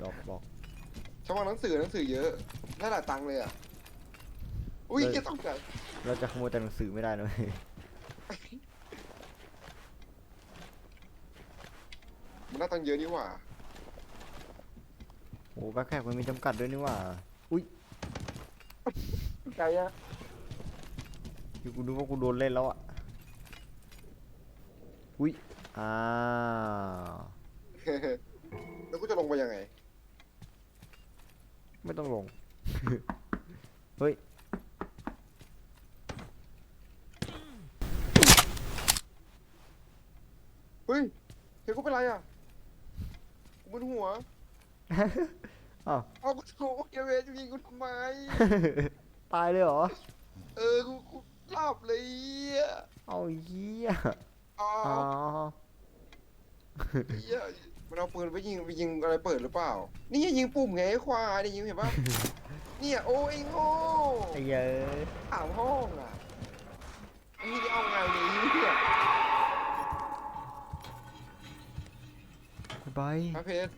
ดรอปบอกช่องหนังสือหนังสือเยอะได้หลายตังค์เลยอะ อุ้ยเลย เกียต้องใจเราจะขโมยแต่หนังสือไม่ได้นะเว้ยมันได้ตังค์เยอะนี่หว่า โอ้แบ็คแพ็คมันมีจำกัดด้วยนี่หว่าอุ้ยใจอะอยู่กูดูว่ากูโดนเล่นแล้วอะอุ้ยอ่าแล้วกูจะลงไปยังไง ไม่ต้องลง เฮ้ย เฮ้ยเฮ้ยกูเป็นไรอะกูมึนหัวอ้าว เอากูโทรเกเวจะยิงกูทำไม ตายเลยเหรอ เออ กูกูหลับเลยอะเอาเหี้ยอ๋ออ๋อ เหี้ย มันเอาปืนไปยิงไปยิงอะไรเปิดหรือเปล่า นี่ยิงปุ่มไงไอ้ควายนี่ยิงเห็นปะ เนี่ยโอ้ยโง่ไอ้เหี้ยถามห้องอะไอ้นี่จะเอาไงเนี่ยบ๊ายบายพระเพชร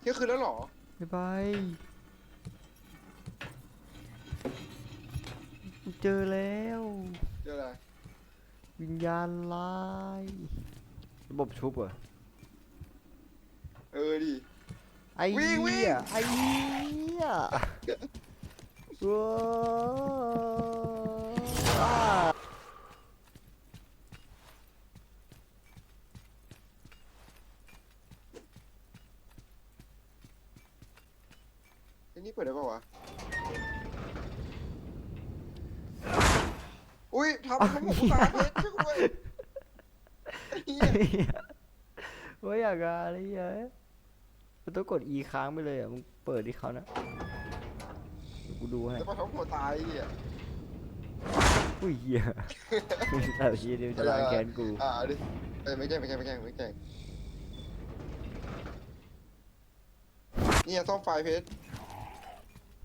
เที่ยงคืนแล้วเหรอ บ๊ายบายกูเจอแล้ว เจออะไร วิญญาณลาย ระบบชุบเหรอ เออดิ ไอ้วิ่เหี้งวิ่ยงไอ้เหี้ยว้าวไอ้นี่เปิดได้ปะวะ อุ้ยทำทำผมตาเพชรช่วยกูด้วยไอ้เหี้ยไอ้เหี้ย เฮ้ยอยากอะไรเหี้ย มันต้องกด E ค้างไปเลยอะ มึงเปิดที่เขานะเดี๋ยวกูดูให้จะมาทำหัวตายไอ้เนี่ยอุ้ยเหี้ยแต่ชี้เดียวจะล้างแค้นกู อ่าดิเอ้ยไม่แกล้งไม่แกล้งไม่แกล้งไม่แกล้งเนี่ยซ่อมไฟเพชร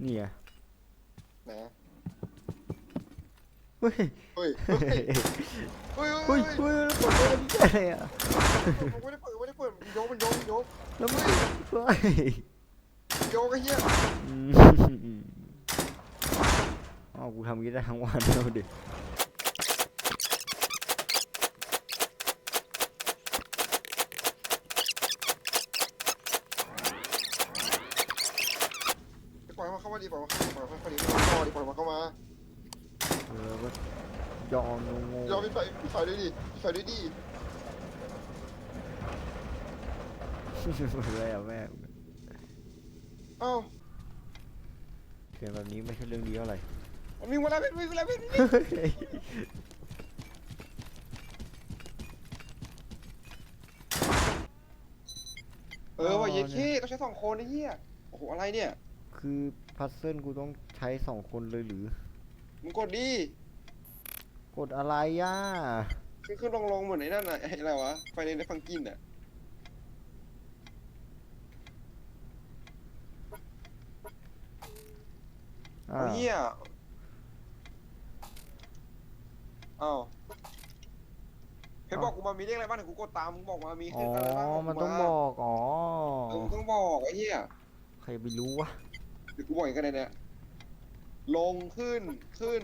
นี่ไงนะเฮ้ย เฮ้ยเฮ้เฮ้ยยเฮ้ยเฮ้เฮ้ยยเฮ้ยแล้วเปิดอะไรอะผมไม่ได้เปิดไม่ได้เปิดยกมันยกมันยกแล้วมึงเฮ้ยยกไอ้เหี้ยอืมอ้าวกูทำอย่างนี้ได้ทั้งวันแล้วดิปล่อยมันเข้ามาดิปล่อยมันเข้ามาปล่อยมันเข้ามาดิปล่อยมันเข้ามาดิปล่อยมันเข้ามาเออก็ยอมงงยอมพี่ไฟพี่ไฟด้วยดิพี่ไฟด้วยดิ อะไรอะแม่เอ้าเสียงแบบนี้ไม่ใช่เรื่องดีเท่าไหร่มีเวลาเป็นมีเวลาเป็นเฮ้ยเออว่ะเย้ขี้ต้องใช้สองคนไอ้เหี้ยโอ้โหอะไรเนี่ย คือพัซเซิลกูต้องใช้สองคนเลยหรือ มึงกดดิกดอะไรอะขึ้นขึ้นลงลงเหมือนไอ้นั่นน่ะไอ้อะไรวะไฟในในฟังกินอะ เอาเหี้ยเอ้าเห็นบอกกูมามีเรียกอะไรบ้างเดี๋ยวกูกดตามมึงบอกมามีอ๋ขึ้อนอะไรบ้างมันต้องบอก อ๋อ เออมึงต้องบอกไอ้เหี้ยใครไปรู้วะ เดี๋ยวกูบอกอย่างกันเลยเนี่ยลงขึ้นขึ้น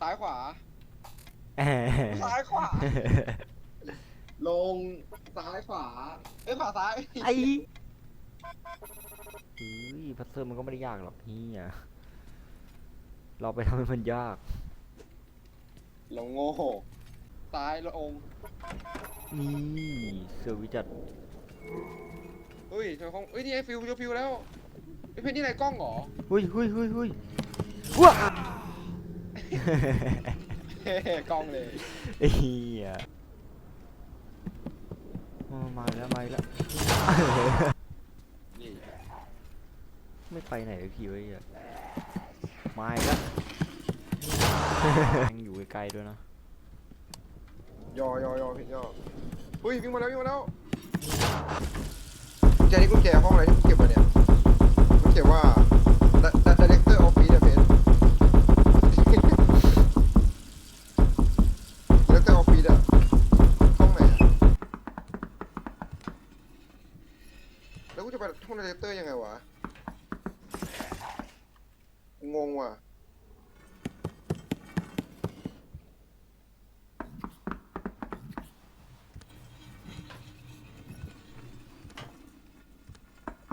ซ้ายขวาแอะซ้ายขวา ลงซ้ายขวาเอ้ยขวาซ้ายไอ้เฮ้ยพัซเซิลมันก็ไม่ได้ยากหรอกนี่อะ เราไปทำให้มันยาก เราโง่ซ้ายลงนี่เสือวิจัดเฮ้ยทำไมของเฮ้ยนี่ไอ้ฟิวเจอฟิวแล้วไอ้เพชรนี่ไหนกล้องเหรอ เฮ้ยเฮ้ยเฮ้ยเฮ้ยว้า เฮ้กล้องเลยไอ้เหี้ยอ๋อมาแล้วมาแล้ว นี่ไม่ไปไหนเลยพี่เว้ยอะมาอีกแล้ว ยังอยู่ไกลๆด้วยนะยอยอยอเพชรยอเฮ้ยวิ่งมาแล้ววิ่งมาแล้วกุญแจนี่กุญแจห้องอะไรที่กูเก็บมาเนี่ยกุญแจว่า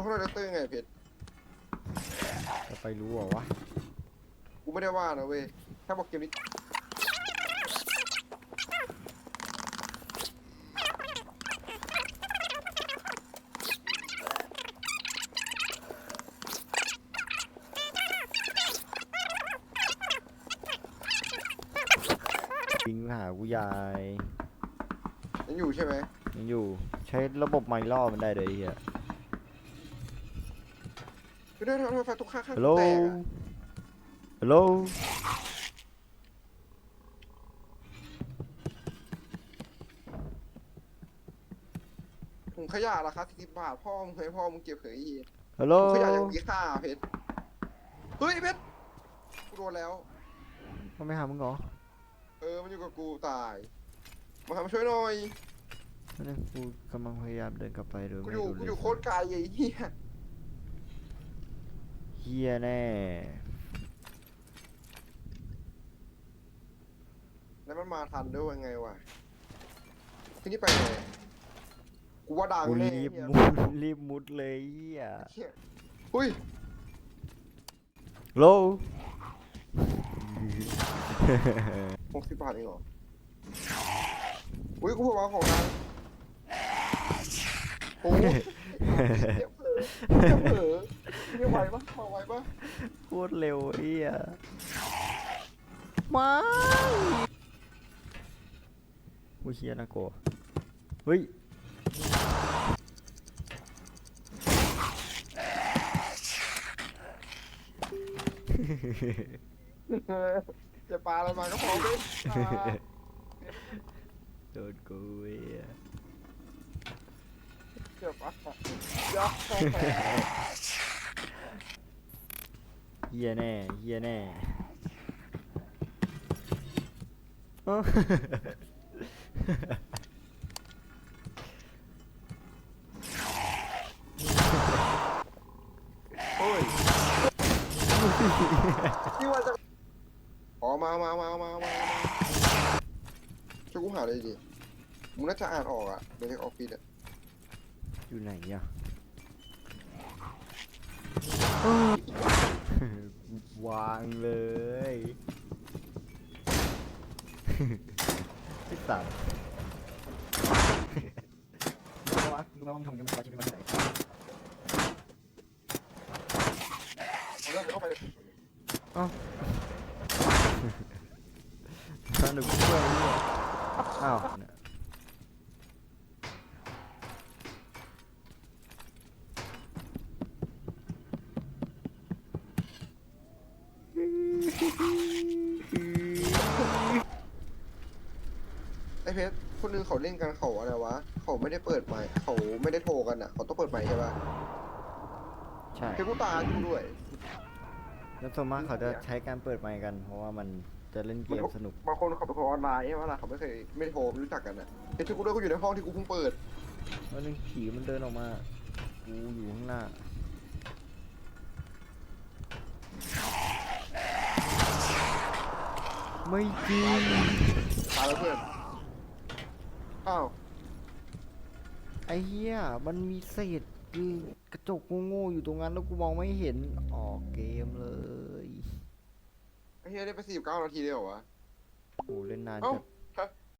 เขาเรียกเดเตอร์ยังไงเพชรจะไปรู้เหรอวะกูไม่ได้ว่านะเว้ยแค่บอกเกมนี้วิ่งมาหากูยายยังอยู่ใช่ไหมยังอยู่ใช้ระบบไมค์ล่อมันได้เลยไอ้เฮีย ไม่ได้ทำไมไฟทุกข้างข้างฮัลโหลแตกอะฮัลโหลถุงขยะราคาสี่สิบบาทพ่อมึงเคยพ่อมึงเก็บเผยอีฮัลโหลถุงขยะอย่างมีค่าเพชรเฮ้ยเพชรกูโดนแล้ว มันไม่หามึงเหรอเออมันอยู่กับกูตายมาทำช่วยหน่อยนั่นกูกำลังพยายามเดินกลับไปโดยกูไม่อยู่รู้กูเลอยยู่โคตรไกลไอ้เหี้ย ฮียแน่ แล้วมันมาทันด้วยยังไงวะที่นี่ไปไงกูว่าดังกูแน่รีบเหี้ยมุดรีบมุดเลยเฮียเหี้ยอุ้ยฮัลโหลหกสิบบาทเองเหรออุ้ยกูเพิ่งวางของนางโอ้ยเจ็บเผลอเจ็บเผลอ เรียกไหวปะมาไหวปะโคตรเร็วเฮียไม่กูเฮียนะโกเฮ้ยเออจะปลาอะไรมาก็พอเลยอ่าโดนกูเฮียเจ็บปะเดี๋ยวเฮียแน่เฮียแน่เอ้า โอ้ยนี่ว่าจะอ๋อมามามามามามาช่วยกูหาเลยดิมึงน่าจะอ่านออกอะเดี๋ยวออฟฟิศอะอยู่ไหนอะ วางเลยไอ้สัตว์รู้ว่ารู้ว่ามึงทำยังไงวะที่ไม่มาใส่เอาเรื่องเข้าเลยสนุกด้วยเนี่ยอ้าวเนี่ย ไอ้เพชรคนหนึงเขาเล่นกันเขาอะไรวะ เขาไม่ได้เปิดไมค์เขาไม่ได้โทรกันอะ เขาต้องเปิดไมค์ใช่ปะใช่เพชรกูตายกูด้วย แล้วส่วนมากเขาจะใช้การเปิดไมค์กัน เพราะว่ามันจะเล่นเกมสนุก บางคนเขาเป็นคนออนไลน์ใช่ไหมล่ะเขาไม่เคยไม่ได้โทรไม่รู้จักกันอะเพชรช่วยกูด้วยกูอยู่ในห้องที่กูเพิ่งเปิดแล้วนึงผีมันเดินออกมา กูอยู่ข้างหน้า ไม่จริง ตายแล้วเพื่อน อ้าว ไอ้เหี้ย มันมีเศษคือกระจกโง่ๆอยู่ตรงนั้นแล้วกูมองไม่เห็น ออกเกมเลย ไอ้เฮียได้ไปสี่สิบเก้านาทีเลยเหรอวะ โอ้เล่นนานเอ้าจัด